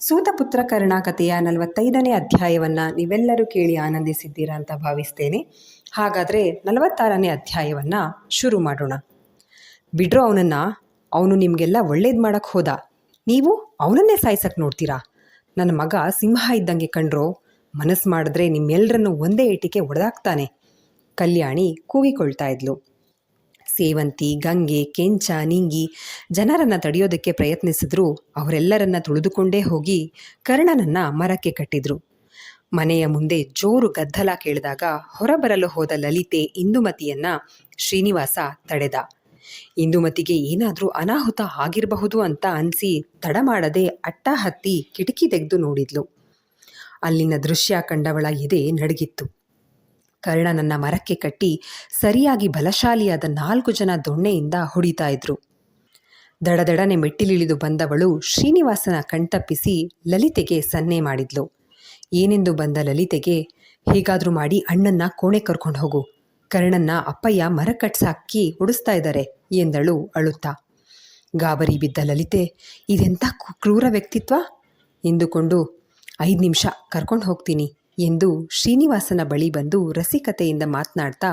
ಸೂತಪುತ್ರ ಕರ್ಣ ಕಥೆಯ ನಲವತ್ತೈದನೇ ಅಧ್ಯಾಯವನ್ನು ನೀವೆಲ್ಲರೂ ಕೇಳಿ ಆನಂದಿಸಿದ್ದೀರಾ ಅಂತ ಭಾವಿಸ್ತೇನೆ. ಹಾಗಾದರೆ ನಲವತ್ತಾರನೇ ಅಧ್ಯಾಯವನ್ನು ಶುರು ಮಾಡೋಣ. ಬಿಡ್ರೋ ಅವನನ್ನು, ಅವನು ನಿಮಗೆಲ್ಲ ಒಳ್ಳೇದು ಮಾಡೋಕ್ಕೆ ಹೋದ. ನೀವು ಅವನನ್ನೇ ಸಾಯಿಸಕ್ಕೆ ನೋಡ್ತೀರಾ? ನನ್ನ ಮಗ ಸಿಂಹ ಇದ್ದಂಗೆ ಕಂಡ್ರೋ, ಮನಸ್ಸು ಮಾಡಿದ್ರೆ ನಿಮ್ಮೆಲ್ಲರನ್ನು ಒಂದೇ ಏಟಿಗೆ ಒಡೆದಾಕ್ತಾನೆ. ಕಲ್ಯಾಣಿ ಕೂಗಿಕೊಳ್ತಾ ಇದ್ಲು. ಸೇವಂತಿ, ಗಂಗೆ, ಕೆಂಚ, ನಿಂಗಿ ಜನರನ್ನು ತಡೆಯೋದಕ್ಕೆ ಪ್ರಯತ್ನಿಸಿದ್ರು. ಅವರೆಲ್ಲರನ್ನ ತುಳಿದುಕೊಂಡೇ ಹೋಗಿ ಕರ್ಣನನ್ನ ಮರಕ್ಕೆ ಕಟ್ಟಿದ್ರು. ಮನೆಯ ಮುಂದೆ ಜೋರು ಗದ್ದಲ ಕೇಳಿದಾಗ ಹೊರಬರಲು ಹೋದ ಲಲಿತೆ ಇಂದುಮತಿಯನ್ನ ಶ್ರೀನಿವಾಸ ತಡೆದ. ಇಂದುಮತಿಗೆ ಏನಾದರೂ ಅನಾಹುತ ಆಗಿರಬಹುದು ಅಂತ ಅನಿಸಿ ತಡ ಮಾಡದೆ ಅಟ್ಟ ಹತ್ತಿ ಕಿಟಕಿ ತೆಗೆದು ನೋಡಿದ್ಲು. ಅಲ್ಲಿನ ದೃಶ್ಯ ಕಂಡವಳ ಎದೆ ನಡುಗಿತ್ತು. ಕರ್ಣನನ್ನ ಮರಕ್ಕೆ ಕಟ್ಟಿ ಸರಿಯಾಗಿ ಬಲಶಾಲಿಯಾದ ನಾಲ್ಕು ಜನ ದೊಣ್ಣೆಯಿಂದ ಹೊಡಿತಾ ಇದ್ರು. ದಡದಡನೆ ಮೆಟ್ಟಿಲಿಳಿದು ಬಂದವಳು ಶ್ರೀನಿವಾಸನ ಕಣ್ತಪ್ಪಿಸಿ ಲಲಿತೆಗೆ ಸನ್ನೆ ಮಾಡಿದ್ಲು. ಏನೆಂದು ಬಂದ ಲಲಿತೆಗೆ, ಹೇಗಾದರೂ ಮಾಡಿ ಅಣ್ಣನ್ನ ಕೋಣೆ ಕರ್ಕೊಂಡು ಹೋಗು. ಕರ್ಣನ್ನ ಅಪ್ಪಯ್ಯ ಮರ ಕಟ್ಸಾಕಿ ಉಡಿಸ್ತಾ ಇದ್ದಾರೆ ಎಂದಳು ಅಳುತ್ತಾ. ಗಾಬರಿ ಬಿದ್ದ ಲಲಿತೆ ಇದೆಂಥ ಕ್ರೂರ ವ್ಯಕ್ತಿತ್ವ? ಎಂದುಕೊಂಡು, ಐದು ನಿಮಿಷ ಕರ್ಕೊಂಡು ಹೋಗ್ತೀನಿ. ಎಂದು ಶ್ರೀನಿವಾಸನ ಬಳಿ ಬಂದು ರಸಿಕತೆಯಿಂದ ಮಾತನಾಡ್ತಾ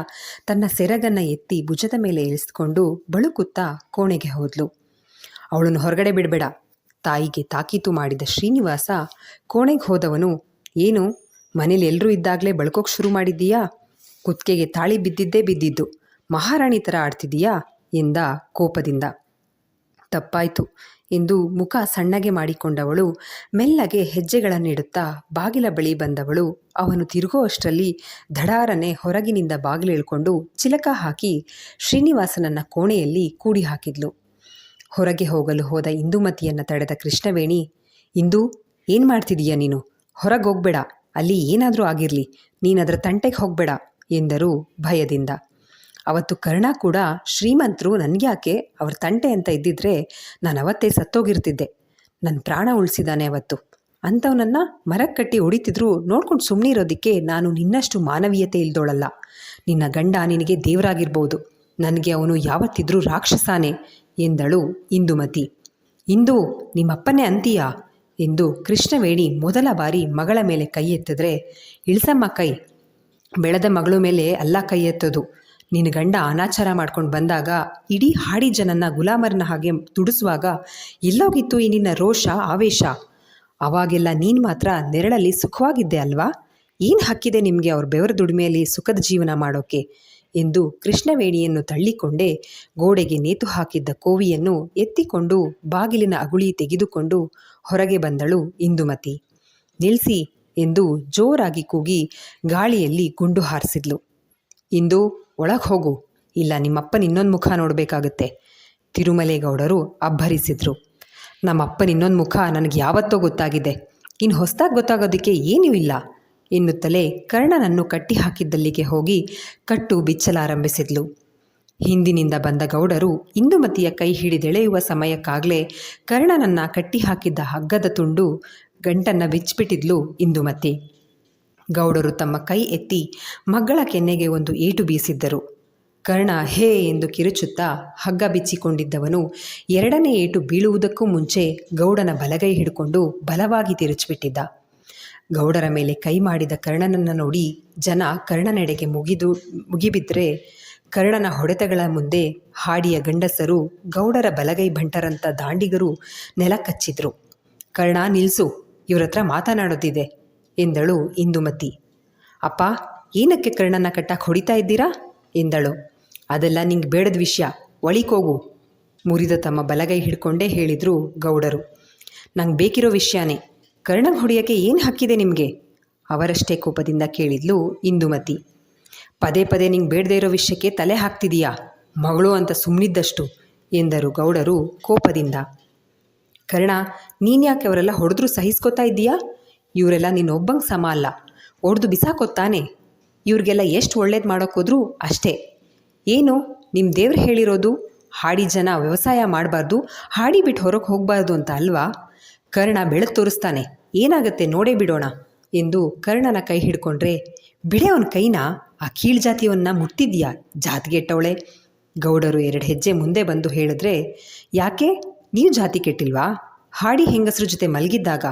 ತನ್ನ ಸೆರಗನ್ನ ಎತ್ತಿ ಭುಜದ ಮೇಲೆ ಇಳಿಸ್ಕೊಂಡು ಬಳುಕುತ್ತಾ ಕೋಣೆಗೆ ಹೋದ್ಲು. ಅವಳನ್ನು ಹೊರಗಡೆ ಬಿಡಬೇಡ. ತಾಯಿಗೆ ತಾಕೀತು ಮಾಡಿದ ಶ್ರೀನಿವಾಸ ಕೋಣೆಗೆ ಹೋದವನು, ಏನು, ಮನೇಲಿ ಎಲ್ಲರೂ ಇದ್ದಾಗಲೇ ಬಳ್ಕೋಕ್ ಶುರು ಮಾಡಿದ್ದೀಯಾ? ಕುತ್ತಿಗೆಗೆ ತಾಳಿ ಬಿದ್ದಿದ್ದೇ ಬಿದ್ದಿದ್ದು. ಮಹಾರಾಣಿ ಥರ ಆಡ್ತಿದ್ದೀಯಾ? ಎಂದ ಕೋಪದಿಂದ. ತಪ್ಪಾಯ್ತು. ಎಂದು ಮುಖ ಸಣ್ಣಗೆ ಮಾಡಿಕೊಂಡವಳು, ಮೆಲ್ಲಗೆ ಹೆಜ್ಜೆಗಳನ್ನಿಡುತ್ತಾ ಬಾಗಿಲ ಬಳಿ ಬಂದವಳು. ಅವನು ತಿರುಗೋ ಅಷ್ಟರಲ್ಲಿ ಧಡಾರನೆ ಹೊರಗಿನಿಂದ ಬಾಗಿಲು ಇಳ್ಕೊಂಡು ಚಿಲಕ ಹಾಕಿ ಶ್ರೀನಿವಾಸನನ್ನ ಕೋಣೆಯಲ್ಲಿ ಕೂಡಿ ಹಾಕಿದ್ಲು. ಹೊರಗೆ ಹೋಗಲು ಹೋದ ಇಂದುಮತಿಯನ್ನು ತಡೆದ ಕೃಷ್ಣವೇಣಿ, ಇಂದು ಏನು ಮಾಡ್ತಿದೀಯ ನೀನು? ಹೊರಗೆ ಹೋಗ್ಬೇಡ. ಅಲ್ಲಿ ಏನಾದರೂ ಆಗಿರಲಿ. ನೀನದರ ತಂಟೆಗೆ ಹೋಗಬೇಡ ಎಂದರು ಭಯದಿಂದ. ಅವತ್ತು ಕರ್ಣ ಕೂಡ ಶ್ರೀಮಂತರು ನನಗ್ಯಾಕೆ ಅವ್ರ ತಂಟೆ ಅಂತ ಇದ್ದಿದ್ರೆ ನಾನು ಅವತ್ತೇ ಸತ್ತೋಗಿರ್ತಿದ್ದೆ. ನನ್ನ ಪ್ರಾಣ ಉಳಿಸಿದಾನೆ ಅವತ್ತು. ಅಂಥವನನ್ನು ಮರಕ್ಕೆ ಕಟ್ಟಿ ಹೊಡಿತಿದ್ರು ನೋಡ್ಕೊಂಡು ಸುಮ್ಮನೆ ಇರೋದಕ್ಕೆ ನಾನು ನಿನ್ನಷ್ಟು ಮಾನವೀಯತೆ ಇಲ್ದೋಳಲ್ಲ. ನಿನ್ನ ಗಂಡ ನಿನಗೆ ದೇವರಾಗಿರ್ಬೋದು. ನನಗೆ ಅವನು ಯಾವತ್ತಿದ್ರೂ ರಾಕ್ಷಸಾನೆ ಎಂದಳು ಇಂದುಮತಿ. ಇಂದು ನಿಮ್ಮಪ್ಪನೇ ಅಂತೀಯಾ ಎಂದು ಕೃಷ್ಣವೇಣಿ ಮೊದಲ ಬಾರಿ ಮಗಳ ಮೇಲೆ ಕೈ ಎತ್ತಿದ್ರೆ, ಇಳಿಸಮ್ಮ ಕೈ, ಬೆಳೆದ ಮಗಳು ಮೇಲೆ ಅಲ್ಲ ಕೈ ಎತ್ತೋದು. ನಿನ್ನ ಗಂಡ ಅನಾಚಾರ ಮಾಡ್ಕೊಂಡು ಬಂದಾಗ ಇಡೀ ಹಾಡಿ ಜನನ್ನ ಗುಲಾಮರನ್ನ ಹಾಗೆ ತುಡಿಸುವಾಗ ಎಲ್ಲೋಗಿತ್ತು ಈ ನಿನ್ನ ರೋಷ, ಆವೇಶ? ಅವಾಗೆಲ್ಲ ನೀನು ಮಾತ್ರ ನೆರಳಲ್ಲಿ ಸುಖವಾಗಿದ್ದೆ ಅಲ್ವಾ? ಏನು ಹಕ್ಕಿದೆ ನಿಮಗೆ ಅವ್ರ ಬೆವರ ದುಡಿಮೆಯಲ್ಲಿ ಸುಖದ ಜೀವನ ಮಾಡೋಕೆ? ಎಂದು ಕೃಷ್ಣವೇಣಿಯನ್ನು ತಳ್ಳಿಕೊಂಡೇ ಗೋಡೆಗೆ ನೇತು ಹಾಕಿದ್ದ ಕೋವಿಯನ್ನು ಎತ್ತಿಕೊಂಡು ಬಾಗಿಲಿನ ಅಗುಳಿ ತೆಗೆದುಕೊಂಡು ಹೊರಗೆ ಬಂದಳು ಇಂದುಮತಿ. ನಿಲ್ಲಿಸಿ ಎಂದು ಜೋರಾಗಿ ಕೂಗಿ ಗಾಳಿಯಲ್ಲಿ ಗುಂಡು ಹಾರಿಸಿದ್ಲು. ಇಂದು ಒಳಗೆ ಹೋಗು. ಇಲ್ಲ ನಿಮ್ಮಪ್ಪನ ಇನ್ನೊಂದು ಮುಖ ನೋಡಬೇಕಾಗುತ್ತೆ. ತಿರುಮಲೇಗೌಡರು ಅಬ್ಬರಿಸಿದ್ರು. ನಮ್ಮಪ್ಪನ ಇನ್ನೊಂದು ಮುಖ ನನಗೆ ಯಾವತ್ತೋ ಗೊತ್ತಾಗಿದೆ. ಇನ್ನು ಹೊಸದಾಗಿ ಗೊತ್ತಾಗೋದಕ್ಕೆ ಏನೂ ಇಲ್ಲ ಎನ್ನುತ್ತಲೇ ಕರ್ಣನನ್ನು ಕಟ್ಟಿ ಹಾಕಿದ್ದಲ್ಲಿಗೆ ಹೋಗಿ ಕಟ್ಟು ಬಿಚ್ಚಲಾರಂಭಿಸಿದ್ಲು. ಹಿಂದಿನಿಂದ ಬಂದ ಗೌಡರು ಇಂದುಮತಿಯ ಕೈ ಹಿಡಿದೆಳೆಯುವ ಸಮಯಕ್ಕಾಗಲೇ ಕರ್ಣನನ್ನು ಕಟ್ಟಿ ಹಾಕಿದ್ದ ಹಗ್ಗದ ತುಂಡು ಗಂಟನ್ನು ಬಿಚ್ಚಿಬಿಟ್ಟಿದ್ಲು ಇಂದುಮತಿ ಗೌಡರು ತಮ್ಮ ಕೈ ಎತ್ತಿ ಮಗಳ ಕೆನ್ನೆಗೆ ಒಂದು ಏಟು ಬೀಸಿದ್ದರು. ಕರ್ಣ ಹೇ ಎಂದು ಕಿರುಚುತ್ತಾ ಹಗ್ಗ ಬಿಚ್ಚಿಕೊಂಡಿದ್ದವನು ಎರಡನೇ ಏಟು ಬೀಳುವುದಕ್ಕೂ ಮುಂಚೆ ಗೌಡನ ಬಲಗೈ ಹಿಡ್ಕೊಂಡು ಬಲವಾಗಿ ತಿರುಚಿಬಿಟ್ಟಿದ್ದ. ಗೌಡರ ಮೇಲೆ ಕೈ ಮಾಡಿದ ಕರ್ಣನನ್ನು ನೋಡಿ ಜನ ಕರ್ಣನೆಡೆಗೆ ಮುಗಿದು ಮುಗಿಬಿದ್ರೆ ಕರ್ಣನ ಹೊಡೆತಗಳ ಮುಂದೆ ಹಾಡಿಯ ಗಂಡಸರು ಗೌಡರ ಬಲಗೈ ಭಂಟರಂಥ ದಾಂಡಿಗರು ನೆಲಕಚ್ಚಿದ್ರು. ಕರ್ಣ ನಿಲ್ಸು, ಇವರತ್ರ ಮಾತನಾಡುತ್ತಿದೆ ಎಂದಳು ಇಂದುಮತಿ. ಅಪ್ಪ, ಏನಕ್ಕೆ ಕರ್ಣನ ಕಟ್ಟಕ್ಕೆ ಹೊಡಿತಾ ಇದ್ದೀರಾ? ಎಂದಳು. ಅದೆಲ್ಲ ನಿಂಗೆ ಬೇಡದ ವಿಷಯ. ಒಳಿಕೋಗು ಮುರಿದ ತಮ್ಮ ಬಲಗೈ ಹಿಡ್ಕೊಂಡೇ ಹೇಳಿದರು ಗೌಡರು. ನಂಗೆ ಬೇಕಿರೋ ವಿಷಯನೇ. ಕರ್ಣಗೆ ಹೊಡೆಯೋಕ್ಕೆ ಏನು ಹಕ್ಕಿದೆ ನಿಮಗೆ? ಅವರಷ್ಟೇ ಕೋಪದಿಂದ ಕೇಳಿದ್ಲು ಇಂದುಮತಿ. ಪದೇ ಪದೇ ನಿಂಗೆ ಬೇಡದೇ ಇರೋ ವಿಷಯಕ್ಕೆ ತಲೆ ಹಾಕ್ತಿದೀಯಾ? ಮಗಳು ಅಂತ ಸುಮ್ಮನಿದ್ದಷ್ಟು ಎಂದರು ಗೌಡರು ಕೋಪದಿಂದ. ಕರ್ಣ, ನೀನ್ಯಾಕೆ ಅವರೆಲ್ಲ ಹೊಡೆದ್ರೂ ಸಹಿಸ್ಕೋತಾ ಇದ್ದೀಯಾ? ಇವರೆಲ್ಲ ನೀನೊಬ್ಬಂಗೆ ಸಮ ಅಲ್ಲ. ಒಡೆದು ಬಿಸಾಕೊತ್ತಾನೆ. ಇವ್ರಿಗೆಲ್ಲ ಎಷ್ಟು ಒಳ್ಳೇದು ಮಾಡೋಕ್ಕೋದ್ರೂ ಅಷ್ಟೇ. ಏನು? ನಿಮ್ಮ ದೇವ್ರು ಹೇಳಿರೋದು? ಹಾಡಿ ಜನ ವ್ಯವಸಾಯ ಮಾಡಬಾರ್ದು, ಹಾಡಿ ಬಿಟ್ಟು ಹೊರಗೆ ಹೋಗಬಾರ್ದು ಅಂತ ಅಲ್ವಾ? ಕರ್ಣ ಬೆಳಕು ತೋರಿಸ್ತಾನೆ. ಏನಾಗುತ್ತೆ ನೋಡೇ ಬಿಡೋಣ ಎಂದು ಕರ್ಣನ ಕೈ ಹಿಡ್ಕೊಂಡ್ರೆ ಬಿಡೆ ಅವನ ಕೈನ? ಆ ಕೀಳ್ ಜಾತಿಯವನ್ನ ಮುಟ್ಟಿದ್ಯಾ ಜಾತಿಗೆಟ್ಟವಳೆ ಗೌಡರು ಎರಡು ಹೆಜ್ಜೆ ಮುಂದೆ ಬಂದು ಹೇಳಿದ್ರೆ, ಯಾಕೆ? ನೀವು ಜಾತಿ ಕೆಟ್ಟಿಲ್ವಾ? ಹಾಡಿ ಹೆಂಗಸರ ಜೊತೆ ಮಲಗಿದ್ದಾಗ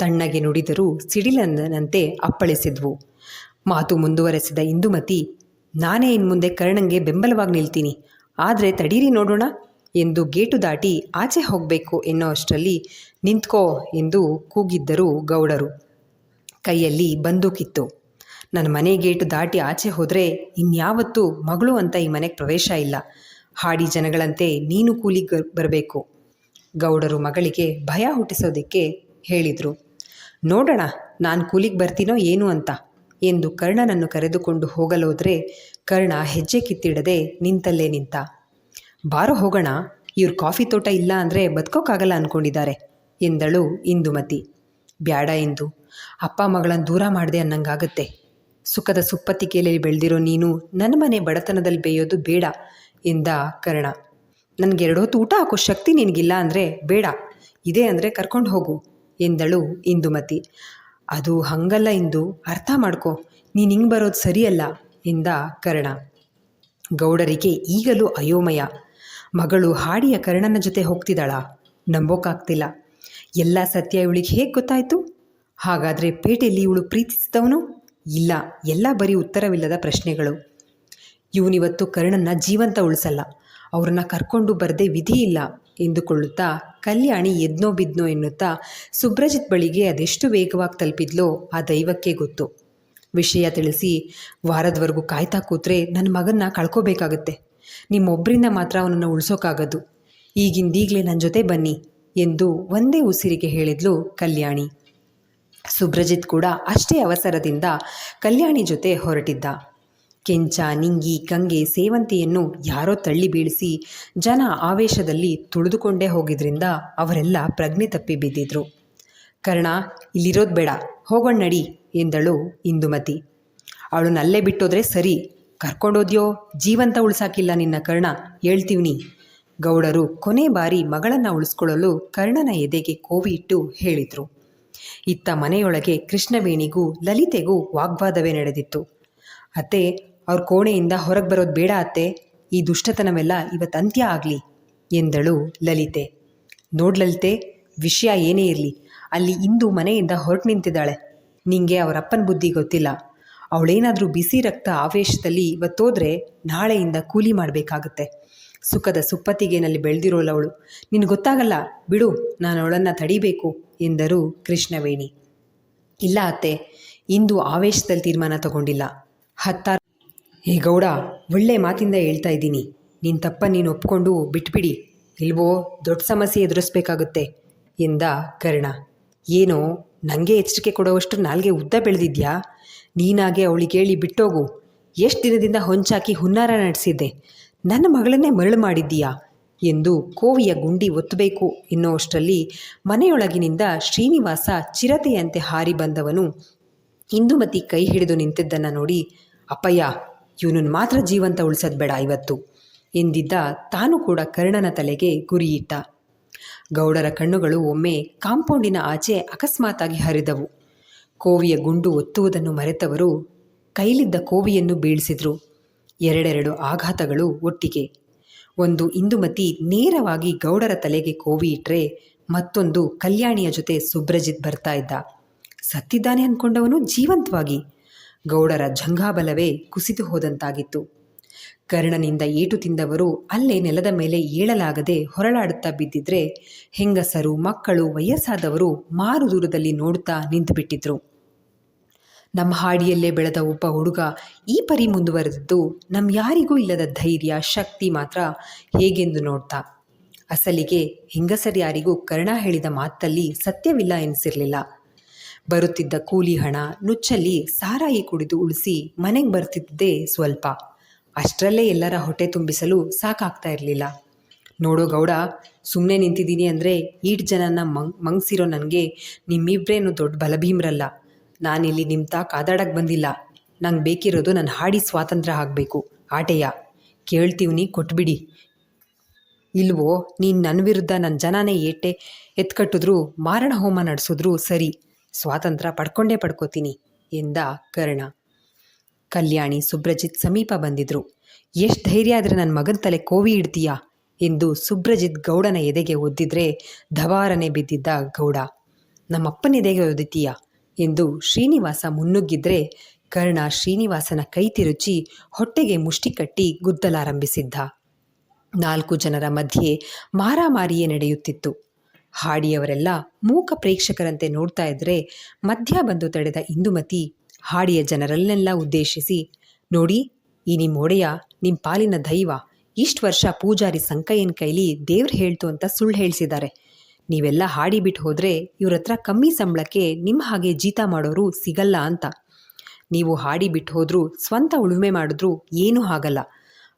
ತಣ್ಣಗೆ ನುಡಿದರೂ ಸಿಡಿಲಂದನಂತೆ ಅಪ್ಪಳಿಸಿದ್ವು. ಮಾತು ಮುಂದುವರೆಸಿದ ಇಂದುಮತಿ, ನಾನೇ ಇನ್ಮುಂದೆ ಕರ್ಣಂಗೆ ಬೆಂಬಲವಾಗಿ ನಿಲ್ತೀನಿ. ಆದರೆ ತಡೀರಿ ನೋಡೋಣ ಎಂದು ಗೇಟು ದಾಟಿ ಆಚೆ ಹೋಗಬೇಕು ಎನ್ನೋ ಅಷ್ಟರಲ್ಲಿ ನಿಂತ್ಕೋ ಎಂದು ಕೂಗಿದ್ದರು ಗೌಡರು. ಕೈಯಲ್ಲಿ ಬಂದೂಕಿತ್ತು. ನನ್ನ ಮನೆ ಗೇಟು ದಾಟಿ ಆಚೆ ಹೋದರೆ ಇನ್ಯಾವತ್ತೂ ಮಗಳು ಅಂತ ಈ ಮನೆಗೆ ಪ್ರವೇಶ ಇಲ್ಲ. ಹಾಡಿ ಜನಗಳಂತೆ ನೀನು ಕೂಲಿ ಬರಬೇಕು. ಗೌಡರು ಮಗಳಿಗೆ ಭಯ ಹುಟ್ಟಿಸೋದಕ್ಕೆ ಹೇಳಿದರು. ನೋಡೋಣ, ನಾನು ಕೂಲಿಗೆ ಬರ್ತೀನೋ ಏನು ಅಂತ. ಎಂದು ಕರ್ಣನನ್ನು ಕರೆದುಕೊಂಡು ಹೋಗಲೋದ್ರೆ ಕರ್ಣ ಹೆಜ್ಜೆ ಕಿತ್ತಿಡದೆ ನಿಂತಲ್ಲೇ ನಿಂತ. ಬಾರೋ ಹೋಗೋಣ, ಇವ್ರ ಕಾಫಿ ತೋಟ ಇಲ್ಲ ಅಂದರೆ ಬದುಕೋಕ್ಕಾಗಲ್ಲ ಅಂದ್ಕೊಂಡಿದ್ದಾರೆ ಎಂದಳು ಇಂದುಮತಿ. ಬ್ಯಾಡ ಎಂದು ಅಪ್ಪ ಮಗಳನ್ನು ದೂರ ಮಾಡಿದೆ ಅನ್ನಂಗಾಗತ್ತೆ. ಸುಖದ ಸುಪ್ಪತ್ತಿಗೆಯಲ್ಲಿ ಬೆಳೆದಿರೋ ನೀನು ನನ್ನ ಮನೆ ಬಡತನದಲ್ಲಿ ಬೇಯೋದು ಬೇಡ, ಎಂದ ಕರ್ಣ. ನನಗೆ ಎರಡು ಹೊತ್ತು ಊಟ ಹಾಕೋ ಶಕ್ತಿ ನಿನಗಿಲ್ಲ ಅಂದರೆ ಬೇಡ, ಇದೆ ಅಂದರೆ ಕರ್ಕೊಂಡು ಹೋಗು. ಎಂದಳು ಇಂದುಮತಿ. ಅದು ಹಂಗಲ್ಲ ಇಂದು, ಅರ್ಥ ಮಾಡ್ಕೊ, ನೀನು ಹಿಂಗೆ ಬರೋದು ಸರಿಯಲ್ಲ ಎಂದ ಕರ್ಣ. ಗೌಡರಿಗೆ ಈಗಲೂ ಅಯೋಮಯ. ಮಗಳು ಹಾಡಿಯ ಕರ್ಣನ ಜೊತೆ ಹೋಗ್ತಿದ್ದಾಳ. ನಂಬೋಕಾಗ್ತಿಲ್ಲ. ಎಲ್ಲ ಸತ್ಯ ಇವಳಿಗೆ ಹೇಗೆ ಗೊತ್ತಾಯಿತು? ಹಾಗಾದರೆ ಪೇಟೆಯಲ್ಲಿ ಇವಳು ಪ್ರೀತಿಸಿದವನು? ಇಲ್ಲ, ಎಲ್ಲ ಬರೀ ಉತ್ತರವಿಲ್ಲದ ಪ್ರಶ್ನೆಗಳು. ಇವನಿವತ್ತು ಕರ್ಣನ್ನ ಜೀವಂತ ಉಳಿಸಲ್ಲ. ಅವ್ರನ್ನ ಕರ್ಕೊಂಡು ಬರದೆ ವಿಧಿ ಇಲ್ಲ ಎಂದುಕೊಳ್ಳುತ್ತಾ ಕಲ್ಯಾಣಿ ಎದ್ನೋ ಬಿದ್ನೋ ಎನ್ನುತ್ತಾ ಸುಬ್ರಜಿತ್ ಬಳಿಗೆ ಅದೆಷ್ಟು ವೇಗವಾಗಿ ತಲುಪಿದ್ಲೋ ಆ ದೈವಕ್ಕೆ ಗೊತ್ತು. ವಿಷಯ ತಿಳಿಸಿ ವಾರದವರೆಗೂ ಕಾಯ್ತಾ ಕೂತ್ರೆ ನನ್ನ ಮಗನ್ನ ಕಳ್ಕೋಬೇಕಾಗತ್ತೆ. ನಿಮ್ಮೊಬ್ಬರಿಂದ ಮಾತ್ರ ಅವನನ್ನು ಉಳಿಸೋಕ್ಕಾಗದು ಈಗಿಂದೀಗಲೇ ನನ್ನ ಜೊತೆ ಬನ್ನಿ ಎಂದು ಒಂದೇ ಉಸಿರಿಗೆ ಹೇಳಿದ್ಲು ಕಲ್ಯಾಣಿ. ಸುಬ್ರಜಿತ್ ಕೂಡ ಅಷ್ಟೇ ಅವಸರದಿಂದ ಕಲ್ಯಾಣಿ ಜೊತೆ ಹೊರಟಿದ್ದ. ಕೆಂಚ, ನಿಂಗಿ ಕಂಗೆ ಸೇವಂತಿಯನ್ನು ಯಾರೋ ತಳ್ಳಿ ಬೀಳಿಸಿ ಜನ ಆವೇಶದಲ್ಲಿ ತುಳಿದುಕೊಂಡೇ ಹೋಗಿದ್ರಿಂದ ಅವರೆಲ್ಲ ಪ್ರಜ್ಞೆ ತಪ್ಪಿ ಬಿದ್ದಿದ್ರು. ಕರ್ಣ, ಇಲ್ಲಿರೋದು ಬೇಡ, ಹೋಗೋಣ ಎಂದಳು ಇಂದುಮತಿ. ಅವಳು ನಲ್ಲೇ ಬಿಟ್ಟೋದ್ರೆ ಸರಿ, ಕರ್ಕೊಂಡೋದ್ಯೋ, ಜೀವಂತ ಉಳ್ಸಾಕಿಲ್ಲ ನಿನ್ನ ಕರ್ಣ, ಹೇಳ್ತೀವ್ನಿ. ಗೌಡರು ಕೊನೆ ಬಾರಿ ಮಗಳನ್ನು ಉಳಿಸ್ಕೊಳ್ಳಲು ಕರ್ಣನ ಎದೆಗೆ ಕೋವಿ ಇಟ್ಟು ಹೇಳಿದರು. ಇತ್ತ ಮನೆಯೊಳಗೆ ಕೃಷ್ಣವೇಣಿಗೂ ಲಲಿತೆಗೂ ವಾಗ್ವಾದವೇ ನಡೆದಿತ್ತು. ಅತ್ತೆ ಅವ್ರ ಕೋಣೆಯಿಂದ ಹೊರಗೆ ಬರೋದು ಬೇಡ ಅತ್ತೆ. ಈ ದುಷ್ಟತನವೆಲ್ಲ ಇವತ್ತು ಅಂತ್ಯ ಆಗಲಿ, ಎಂದಳು ಲಲಿತೆ. ನೋಡ್ಲಲಿತೆ ವಿಷಯ ಏನೇ ಇರಲಿ, ಅಲ್ಲಿ ಇಂದು ಮನೆಯಿಂದ ಹೊರಟು ನಿಂತಿದ್ದಾಳೆ. ನಿಂಗೆ ಅವರಪ್ಪನ ಬುದ್ಧಿ ಗೊತ್ತಿಲ್ಲ. ಅವಳೇನಾದರೂ ಬಿಸಿ ರಕ್ತ ಆವೇಶದಲ್ಲಿ ಇವತ್ತೋದ್ರೆ ನಾಳೆಯಿಂದ ಕೂಲಿ ಮಾಡಬೇಕಾಗುತ್ತೆ. ಸುಖದ ಸುಪ್ಪತ್ತಿಗೆನಲ್ಲಿ ಬೆಳೆದಿರೋಲ್ಲ ಅವಳು ನಿನ್ಗೆ ಗೊತ್ತಾಗಲ್ಲ, ಬಿಡು, ನಾನು ಅವಳನ್ನು ತಡಿಬೇಕು, ಎಂದರು ಕೃಷ್ಣವೇಣಿ. ಇಲ್ಲ ಅತ್ತೆ, ಇಂದು ಆವೇಶದಲ್ಲಿ ತೀರ್ಮಾನ ತಗೊಂಡಿಲ್ಲ. ಹತ್ತಾರು ಹೇ ಗೌಡ, ಒಳ್ಳೆ ಮಾತಿಂದ ಹೇಳ್ತಾ ಇದ್ದೀನಿ. ನಿನ್ನ ತಪ್ಪ ನೀನು ಒಪ್ಕೊಂಡು ಬಿಟ್ಬಿಡಿ. ಇಲ್ವೋ, ದೊಡ್ಡ ಸಮಸ್ಯೆ ಎದುರಿಸ್ಬೇಕಾಗುತ್ತೆ, ಎಂದ ಕರ್ಣ. ಏನೋ ನನಗೆ ಎಚ್ಚರಿಕೆ ಕೊಡುವಷ್ಟು ನಾಲ್ಗೆ ಉದ್ದ ಬೆಳೆದಿದ್ಯಾ? ನೀನಾಗೆ ಅವಳಿಗೆ ಹೇಳಿ ಬಿಟ್ಟೋಗು. ಎಷ್ಟು ದಿನದಿಂದ ಹೊಂಚಾಕಿ ಹುನ್ನಾರ ನಡೆಸಿದ್ದೆ. ನನ್ನ ಮಗಳನ್ನೇ ಮರಳು ಮಾಡಿದ್ದೀಯಾ? ಎಂದು ಕೋವಿಯ ಗುಂಡಿ ಒತ್ತಬೇಕು ಎನ್ನುವಷ್ಟರಲ್ಲಿ ಮನೆಯೊಳಗಿನಿಂದ ಶ್ರೀನಿವಾಸ ಚಿರತೆಯಂತೆ ಹಾರಿ ಬಂದವನು ಇಂದುಮತಿ ಕೈ ಹಿಡಿದು ನಿಂತಿದ್ದನ್ನು ನೋಡಿ, ಅಪ್ಪಯ್ಯ ಇವನನ್ನು ಮಾತ್ರ ಜೀವಂತ ಉಳಿಸೋದು ಬೇಡ ಇವತ್ತು ಎಂದಿದ್ದ ತಾನು ಕೂಡ ಕರ್ಣನ ತಲೆಗೆ ಗುರಿಯಿಟ್ಟ. ಗೌಡರ ಕಣ್ಣುಗಳು ಒಮ್ಮೆ ಕಾಂಪೌಂಡಿನ ಆಚೆ ಅಕಸ್ಮಾತಾಗಿ ಹರಿದವು. ಕೋವಿಯ ಗುಂಡು ಒತ್ತುವುದನ್ನು ಮರೆತವರು ಕೈಲಿದ್ದ ಕೋವಿಯನ್ನು ಬೀಳಿಸಿದ್ರು. ಎರಡೆರಡು ಆಘಾತಗಳು ಒಟ್ಟಿಗೆ. ಒಂದು ಇಂದುಮತಿ ನೇರವಾಗಿ ಗೌಡರ ತಲೆಗೆ ಕೋವಿ ಇಟ್ಟರೆ ಮತ್ತೊಂದು ಕಲ್ಯಾಣಿಯ ಜೊತೆ ಸುಬ್ರಜಿತ್ ಬರ್ತಾ ಇದ್ದ. ಸತ್ತಿದ್ದಾನೆ ಅಂದ್ಕೊಂಡವನು ಜೀವಂತವಾಗಿ. ಗೌಡರ ಜಂಘಾಬಲವೇ ಕುಸಿದು ಹೋದಂತಾಗಿತ್ತು. ಕರ್ಣನಿಂದ ಏಟು ತಿಂದವರು ಅಲ್ಲೇ ನೆಲದ ಮೇಲೆ ಏಳಲಾಗದೆ ಹೊರಳಾಡುತ್ತಾ ಬಿದ್ದಿದ್ರೆ ಹೆಂಗಸರು, ಮಕ್ಕಳು, ವಯಸ್ಸಾದವರು ಮಾರು ದೂರದಲ್ಲಿ ನೋಡುತ್ತಾ ನಿಂತುಬಿಟ್ಟಿದ್ರು. ನಮ್ಮ ಹಾಡಿಯಲ್ಲೇ ಬೆಳೆದ ಒಬ್ಬ ಹುಡುಗ ಈ ಪರಿ ಮುಂದುವರೆದಿದ್ದು ನಮ್ಮ ಯಾರಿಗೂ ಇಲ್ಲದ ಧೈರ್ಯ, ಶಕ್ತಿ ಮಾತ್ರ ಹೇಗೆಂದು ನೋಡ್ತಾ. ಅಸಲಿಗೆ ಹೆಂಗಸರ್ಯಾರಿಗೂ ಕರ್ಣ ಹೇಳಿದ ಮಾತಲ್ಲಿ ಸತ್ಯವಿಲ್ಲ ಎನಿಸಿರಲಿಲ್ಲ ಬರುತ್ತಿದ್ದ ಕೂಲಿ ಹಣ ನುಚ್ಚಲ್ಲಿ ಸಾರಾಯಿ ಕುಡಿದು ಉಳಿಸಿ ಮನೆಗೆ ಬರ್ತಿದ್ದೇ ಸ್ವಲ್ಪ. ಅಷ್ಟರಲ್ಲೇ ಎಲ್ಲರ ಹೊಟ್ಟೆ ತುಂಬಿಸಲು ಸಾಕಾಗ್ತಾ ಇರಲಿಲ್ಲ. ನೋಡೋ ಗೌಡ ಸುಮ್ಮನೆ ನಿಂತಿದ್ದೀನಿ ಅಂದರೆ ಈಟ್ ಜನನ ಮಂಗ್, ಮಂಗ್ಸಿರೋ ನನಗೆ ನಿಮ್ಮಿಬ್ರೇನು ದೊಡ್ಡ ಬಲಭೀಮ್ರಲ್ಲ. ನಾನಿಲ್ಲಿ ತಾ ಕಾದಾಡಕ್ಕೆ ಬಂದಿಲ್ಲ. ನಂಗೆ ಬೇಕಿರೋದು ನನ್ನ ಹಾಡಿ ಸ್ವಾತಂತ್ರ್ಯ ಆಗಬೇಕು. ಆಟೆಯ. ಕೇಳ್ತೀವ್ನಿ, ಕೊಟ್ಬಿಡಿ. ಇಲ್ವೋ, ನೀನು ನನ್ನ ವಿರುದ್ಧ ನನ್ನ ಜನನೇ ಏಟೆ ಎತ್ಕಟ್ಟಿದ್ರು ಮಾರಣ ಹೋಮ ನಡೆಸಿದ್ರು ಸರಿ. ಸ್ವಾತಂತ್ರ್ಯ ಪಡ್ಕೊಂಡೇ ಪಡ್ಕೋತೀನಿ ಎಂದ ಕರ್ಣ. ಕಲ್ಯಾಣಿ ಸುಬ್ರಜಿತ್ ಸಮೀಪ ಬಂದಿದ್ರು. ಎಷ್ಟು ಧೈರ್ಯ ಆದರೆ ನನ್ನ ಮಗನ ತಲೆ ಕೋವಿ ಇಡ್ತೀಯಾ? ಎಂದು ಸುಬ್ರಜಿತ್ ಗೌಡನ ಎದೆಗೆ ಒದ್ದಿದ್ರೆ ಧವಾರನೆ ಬಿದ್ದಿದ್ದ ಗೌಡ. ನಮ್ಮಪ್ಪನ ಎದೆಗೆ ಒದಿತೀಯಾ ಎಂದು ಶ್ರೀನಿವಾಸ ಮುನ್ನುಗ್ಗಿದ್ರೆ ಕರ್ಣ ಶ್ರೀನಿವಾಸನ ಕೈ ತಿರುಚಿ ಹೊಟ್ಟೆಗೆ ಮುಷ್ಟಿ ಕಟ್ಟಿ ಗುದ್ದಲಾರಂಭಿಸಿದ್ದ. ನಾಲ್ಕು ಜನರ ಮಧ್ಯೆ ಮಾರಾಮಾರಿಯೇ ನಡೆಯುತ್ತಿತ್ತು. ಹಾಡಿಯವರೆಲ್ಲ ಮೂಕ ಪ್ರೇಕ್ಷಕರಂತೆ ನೋಡ್ತಾ ಇದ್ರೆ ಮಧ್ಯ ಬಂದು ತಡೆದ ಇಂದುಮತಿ ಹಾಡಿಯ ಜನರಲ್ಲೆಲ್ಲ ಉದ್ದೇಶಿಸಿ, ನೋಡಿ, ಈ ನಿಮ್ಮ ಒಡೆಯ ನಿಮ್ಮ ಪಾಲಿನ ದೈವ, ಇಷ್ಟು ವರ್ಷ ಪೂಜಾರಿ ಸಂಕಯ್ಯನ ಕೈಲಿ ದೇವ್ರು ಹೇಳ್ತು ಅಂತ ಸುಳ್ಳು ಹೇಳಿಸಿದ್ದಾರೆ ನೀವೆಲ್ಲ ಹಾಡಿ ಬಿಟ್ಟು ಹೋದರೆ ಇವ್ರ ಹತ್ರ ಕಮ್ಮಿ ಸಂಬಳಕ್ಕೆ ನಿಮ್ಮ ಹಾಗೆ ಜೀತ ಮಾಡೋರು ಸಿಗಲ್ಲ ಅಂತ. ನೀವು ಹಾಡಿ ಬಿಟ್ಟು ಹೋದರೂ ಸ್ವಂತ ಉಳುಮೆ ಮಾಡಿದ್ರೂ ಏನೂ ಆಗಲ್ಲ.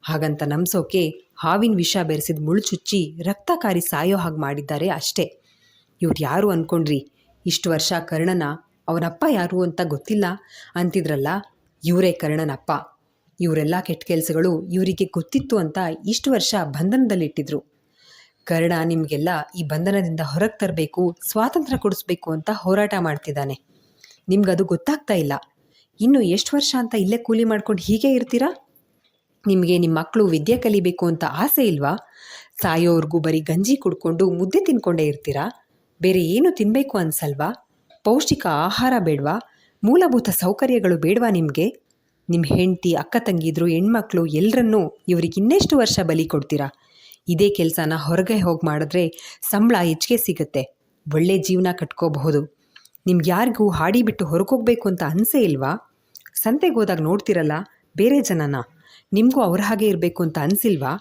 ಹಾಗಂತ ನಂಬಿಸೋಕೆ ಹಾವಿನ ವಿಷ ಬೆರೆಸಿದ ಮುಳುಚುಚ್ಚಿ ರಕ್ತ ಕಾರಿ ಸಾಯೋ ಹಾಗೆ ಮಾಡಿದ್ದಾರೆ ಅಷ್ಟೇ. ಇವ್ರು ಯಾರು ಅಂದ್ಕೊಂಡ್ರಿ ಇಷ್ಟು ವರ್ಷ ಕರ್ಣನ ಅವನಪ್ಪ ಯಾರು ಅಂತ ಗೊತ್ತಿಲ್ಲ? ಅಂತಿದ್ರಲ್ಲ, ಇವರೇ ಕರ್ಣನಪ್ಪ. ಇವರೆಲ್ಲ ಕೆಟ್ಟ ಕೆಲಸಗಳು ಇವರಿಗೆ ಗೊತ್ತಿತ್ತು ಅಂತ ಇಷ್ಟು ವರ್ಷ ಬಂಧನದಲ್ಲಿಟ್ಟಿದ್ರು. ಕರ್ಣ ನಿಮಗೆಲ್ಲ ಈ ಬಂಧನದಿಂದ ಹೊರಗೆ ತರಬೇಕು, ಸ್ವಾತಂತ್ರ್ಯ ಕೊಡಿಸ್ಬೇಕು ಅಂತ ಹೋರಾಟ ಮಾಡ್ತಿದ್ದಾನೆ. ನಿಮ್ಗದು ಗೊತ್ತಾಗ್ತಾ ಇಲ್ಲ. ಇನ್ನು ಎಷ್ಟು ವರ್ಷ ಅಂತ ಇಲ್ಲೇ ಕೂಲಿ ಮಾಡ್ಕೊಂಡು ಹೀಗೆ ಇರ್ತೀರಾ? ನಿಮಗೆ ನಿಮ್ಮ ಮಕ್ಕಳು ವಿದ್ಯೆ ಕಲಿಬೇಕು ಅಂತ ಆಸೆ ಇಲ್ವಾ? ಸಾಯೋವರೆಗೂ ಬರೀ ಗಂಜಿ ಕುಡ್ಕೊಂಡು ಮುದ್ದೆ ತಿನ್ಕೊಂಡೇ ಇರ್ತೀರಾ? ಬೇರೆ ಏನು ತಿನ್ನಬೇಕು ಅನ್ಸಲ್ವಾ? ಪೌಷ್ಟಿಕ ಆಹಾರ ಬೇಡವಾ? ಮೂಲಭೂತ ಸೌಕರ್ಯಗಳು ಬೇಡವಾ ನಿಮಗೆ? ನಿಮ್ಮ ಹೆಂಡತಿ, ಅಕ್ಕ ತಂಗಿದ್ರು, ಹೆಣ್ಮಕ್ಳು ಎಲ್ಲರನ್ನೂ ಇವ್ರಿಗೆ ಇನ್ನೆಷ್ಟು ವರ್ಷ ಬಲಿ ಕೊಡ್ತೀರಾ? ಇದೇ ಕೆಲಸನ ಹೊರಗೆ ಹೋಗಿ ಮಾಡಿದ್ರೆ ಸಂಬಳ ಹೆಚ್ಚಿಗೆ ಸಿಗುತ್ತೆ. ಒಳ್ಳೆ ಜೀವನ ಕಟ್ಕೋಬಹುದು. ನಿಮ್ಗೆ ಯಾರಿಗೂ ಹಾಡಿ ಬಿಟ್ಟು ಹೊರಗೋಗ್ಬೇಕು ಅಂತ ಅನಿಸೇ ಇಲ್ವಾ? ಸಂತೆಗೆ ಹೋದಾಗ ನೋಡ್ತಿರಲ್ಲ, ಬೇರೆ ಜನನ. ನಿಮಗೂ ಅವ್ರ ಹಾಗೆ ಇರಬೇಕು ಅಂತ ಅನಿಸಿಲ್ವಾ?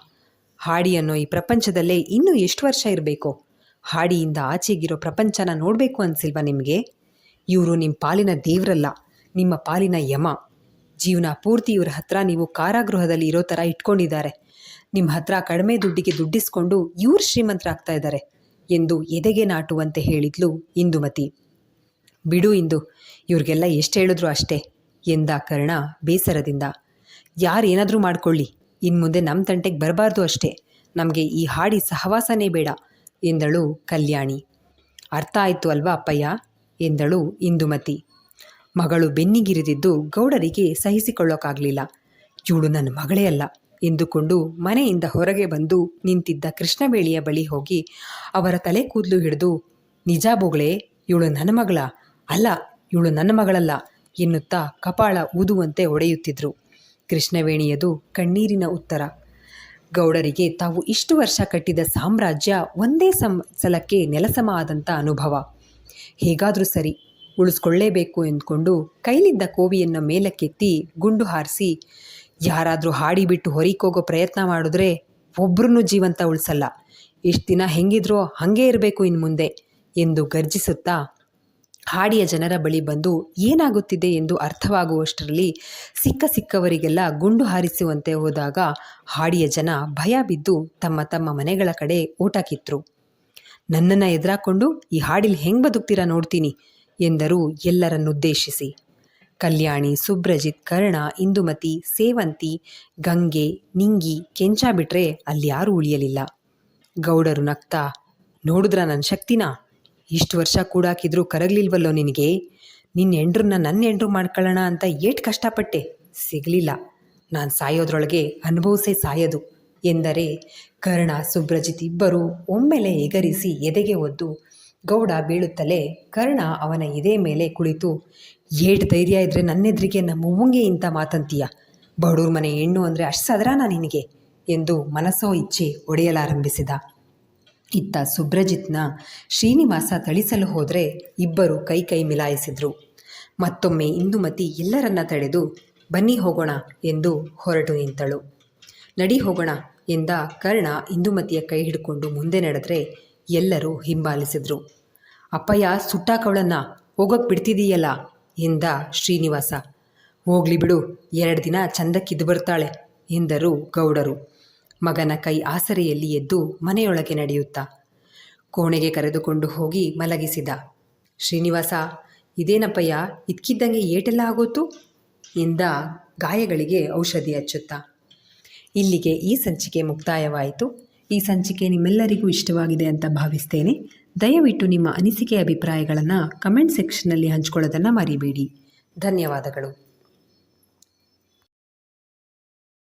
ಹಾಡಿ ಅನ್ನೋ ಈ ಪ್ರಪಂಚದಲ್ಲೇ ಇನ್ನೂ ಎಷ್ಟು ವರ್ಷ ಇರಬೇಕು? ಹಾಡಿಯಿಂದ ಆಚೆಗಿರೋ ಪ್ರಪಂಚನ ನೋಡಬೇಕು ಅನಿಸಿಲ್ವಾ ನಿಮಗೆ? ಇವರು ನಿಮ್ಮ ಪಾಲಿನ ದೇವರಲ್ಲ, ನಿಮ್ಮ ಪಾಲಿನ ಯಮ. ಜೀವನ ಪೂರ್ತಿ ಇವ್ರ ಹತ್ರ ನೀವು ಕಾರಾಗೃಹದಲ್ಲಿ ಇರೋ ಥರ ಇಟ್ಕೊಂಡಿದ್ದಾರೆ. ನಿಮ್ಮ ಹತ್ರ ಕಡಿಮೆ ದುಡ್ಡಿಗೆ ದುಡ್ಡಿಸ್ಕೊಂಡು ಇವ್ರು ಶ್ರೀಮಂತರಾಗ್ತಾ ಇದ್ದಾರೆ ಎಂದು ಎದೆಗೆ ನಾಟುವಂತೆ ಹೇಳಿದ್ಲು ಇಂದುಮತಿ. ಬಿಡು ಇಂದು, ಇವ್ರಿಗೆಲ್ಲ ಎಷ್ಟು ಹೇಳಿದ್ರು ಅಷ್ಟೇ ಎಂದ ಕರ್ಣ ಬೇಸರದಿಂದ. ಯಾರೇನಾದರೂ ಮಾಡ್ಕೊಳ್ಳಿ. ಇನ್ನು ಮುಂದೆ ನಮ್ಮ ತಂಟೆಗೆ ಬರಬಾರ್ದು ಅಷ್ಟೇ. ನಮಗೆ ಈ ಹಾಡಿ ಸಹವಾಸನೇ ಬೇಡ, ಎಂದಳು ಕಲ್ಯಾಣಿ. ಅರ್ಥ ಆಯಿತು ಅಲ್ವಾ ಅಪ್ಪಯ್ಯ? ಎಂದಳು ಇಂದುಮತಿ. ಮಗಳು ಬೆನ್ನಿಗಿರಿದಿದ್ದು ಗೌಡರಿಗೆ ಸಹಿಸಿಕೊಳ್ಳೋಕ್ಕಾಗಲಿಲ್ಲ ಇವಳು ನನ್ನ ಮಗಳೇ ಅಲ್ಲ, ಎಂದುಕೊಂಡು ಮನೆಯಿಂದ ಹೊರಗೆ ಬಂದು ನಿಂತಿದ್ದ ಕೃಷ್ಣಬೇಳಿಯ ಬಳಿ ಹೋಗಿ ಅವರ ತಲೆ ಕೂದಲು ಹಿಡಿದು, ನಿಜ ಬೋಗಳೆ, ಇವಳು ನನ್ನ ಮಗಳ? ಅಲ್ಲ, ಇವಳು ನನ್ನ ಮಗಳಲ್ಲ, ಎನ್ನುತ್ತಾ ಕಪಾಳ ಊದುವಂತೆ ಒಡೆಯುತ್ತಿದ್ರು ಕೃಷ್ಣವೇಣಿಯದು ಕಣ್ಣೀರಿನ ಉತ್ತರ. ಗೌಡರಿಗೆ ತಾವು ಇಷ್ಟು ವರ್ಷ ಕಟ್ಟಿದ ಸಾಮ್ರಾಜ್ಯ ಒಂದೇ ಸಂ ಸಲಕ್ಕೆ ನೆಲಸಮ ಆದಂಥ ಅನುಭವ. ಹೇಗಾದರೂ ಸರಿ, ಉಳಿಸ್ಕೊಳ್ಳೇಬೇಕು ಎಂದುಕೊಂಡು ಕೈಲಿದ್ದ ಕೋವಿಯನ್ನು ಮೇಲಕ್ಕೆತ್ತಿ ಗುಂಡು ಹಾರಿಸಿ, ಯಾರಾದರೂ ಹಾಡಿಬಿಟ್ಟು ಹೊರಿಕೋಗೋ ಪ್ರಯತ್ನ ಮಾಡಿದ್ರೆ ಒಬ್ರೂ ಜೀವಂತ ಉಳಿಸಲ್ಲ. ಇಷ್ಟು ದಿನ ಹೆಂಗಿದ್ರೋ ಹಾಗೇ ಇರಬೇಕು ಇನ್ನು ಮುಂದೆ ಎಂದು ಗರ್ಜಿಸುತ್ತಾ ಹಾಡಿಯ ಜನರ ಬಳಿ ಬಂದು ಏನಾಗುತ್ತಿದೆ ಎಂದು ಅರ್ಥವಾಗುವಷ್ಟರಲ್ಲಿ ಸಿಕ್ಕ ಸಿಕ್ಕವರಿಗೆಲ್ಲ ಗುಂಡು ಹಾರಿಸುವಂತೆ ಹೋದಾಗ ಹಾಡಿಯ ಜನ ಭಯ ಬಿದ್ದು ತಮ್ಮ ತಮ್ಮ ಮನೆಗಳ ಕಡೆ ಊಟ ಕಿತ್ರು ನನ್ನನ್ನು ಎದುರಾಕೊಂಡು ಈ ಹಾಡಿಲ್ ಹೆಂಗೆ ಬದುಕ್ತೀರಾ ನೋಡ್ತೀನಿ ಎಂದರು ಎಲ್ಲರನ್ನುದ್ದೇಶಿಸಿ. ಕಲ್ಯಾಣಿ, ಸುಬ್ರಜಿತ್, ಕರ್ಣ, ಇಂದುಮತಿ, ಸೇವಂತಿ, ಗಂಗೆ, ನಿಂಗಿ, ಕೆಂಚ ಬಿಟ್ರೆ ಅಲ್ಲಿ ಯಾರೂ ಉಳಿಯಲಿಲ್ಲ. ಗೌಡರು ನಗ್ತಾ, ನೋಡಿದ್ರ ನನ್ನ ಶಕ್ತಿನಾ? ಇಷ್ಟು ವರ್ಷ ಕೂಡಾಕಿದ್ರೂ ಕರಗ್ಲಿಲ್ವಲ್ಲೋ ನಿನಗೆ? ನಿನ್ನ ಎಂಡ್ರನ್ನ ನನ್ನ ಎಂಡ್ರು ಮಾಡ್ಕೊಳ್ಳೋಣ ಅಂತ ಏಟ್ ಕಷ್ಟಪಟ್ಟೆ. ಸಿಗಲಿಲ್ಲ. ನಾನು ಸಾಯೋದ್ರೊಳಗೆ ಅನುಭವಿಸೇ ಸಾಯೋದು. ಎಂದರೆ ಕರ್ಣ, ಸುಬ್ರಜಿತ್ ಇಬ್ಬರು ಒಮ್ಮೆಲೆ ಎಗರಿಸಿ ಎದೆಗೆ ಒದ್ದು ಗೌಡ ಬೀಳುತ್ತಲೇ ಕರ್ಣ ಅವನ ಎದೆ ಮೇಲೆ ಕುಳಿತು, ಏಟ್ ಧೈರ್ಯ ಇದ್ದರೆ ನನ್ನೆದ್ರಿಗೆ ನಮ್ಮ ಅವ್ವಂಗೆ ಇಂಥ ಮಾತಂತೀಯ? ಬಡವ್ರ ಮನೆ ಹೆಣ್ಣು ಅಂದರೆ ಅಷ್ಟು ಸದರಾನ ನಿನಗೆ? ಎಂದು ಮನಸ್ಸೋ ಇಚ್ಛೆ ಒಡೆಯಲಾರಂಭಿಸಿದ. ಇತ್ತ ಸುಬ್ರಜಿತ್ನ ಶ್ರೀನಿವಾಸ ಥಳಿಸಲು ಹೋದರೆ ಇಬ್ಬರು ಕೈ ಕೈ ಮಿಲಾಯಿಸಿದ್ರು. ಮತ್ತೊಮ್ಮೆ ಇಂದುಮತಿ ಎಲ್ಲರನ್ನ ತಡೆದು ಬನ್ನಿ ಹೋಗೋಣ ಎಂದು ಹೊರಟು ನಿಂತಳು. ನಡಿ ಹೋಗೋಣ ಎಂದ ಕರ್ಣ ಇಂದುಮತಿಯ ಕೈ ಹಿಡ್ಕೊಂಡು ಮುಂದೆ ನಡೆದ್ರೆ ಎಲ್ಲರೂ ಹಿಂಬಾಲಿಸಿದ್ರು. ಅಪ್ಪಯ್ಯ ಸುಟ್ಟಾಕವಳನ್ನ ಹೋಗಕ್ಕೆ ಬಿಡ್ತಿದೀಯಲ್ಲ ಎಂದ ಶ್ರೀನಿವಾಸ. ಹೋಗ್ಲಿ ಬಿಡು, ಎರಡು ದಿನ ಚಂದಕ್ಕಿದ್ದು ಬರ್ತಾಳೆ ಎಂದರು ಗೌಡರು. ಮಗನ ಕೈ ಆಸರೆಯಲ್ಲಿ ಎದ್ದು ಮನೆಯೊಳಗೆ ನಡೆಯುತ್ತಾ. ಕೋಣೆಗೆ ಕರೆದುಕೊಂಡು ಹೋಗಿ ಮಲಗಿಸಿದ. ಶ್ರೀನಿವಾಸ, ಇದೇನಪ್ಪಯ್ಯ, ಇದ್ಕಿದ್ದಂಗೆ ಏಟೆಲ್ಲ ಆಗೋತು? ಎಂದ ಗಾಯಗಳಿಗೆ ಔಷಧಿ ಹಚ್ಚುತ್ತ. ಇಲ್ಲಿಗೆ ಈ ಸಂಚಿಕೆ ಮುಕ್ತಾಯವಾಯಿತು. ಈ ಸಂಚಿಕೆ ನಿಮ್ಮೆಲ್ಲರಿಗೂ ಇಷ್ಟವಾಗಿದೆ ಅಂತ ಭಾವಿಸ್ತೇನೆ. ದಯವಿಟ್ಟು ನಿಮ್ಮ ಅನಿಸಿಕೆ ಅಭಿಪ್ರಾಯಗಳನ್ನು ಕಮೆಂಟ್ ಸೆಕ್ಷನ್ನಲ್ಲಿ ಹಂಚ್ಕೊಳ್ಳೋದನ್ನು ಮರಿಬೇಡಿ. ಧನ್ಯವಾದಗಳು.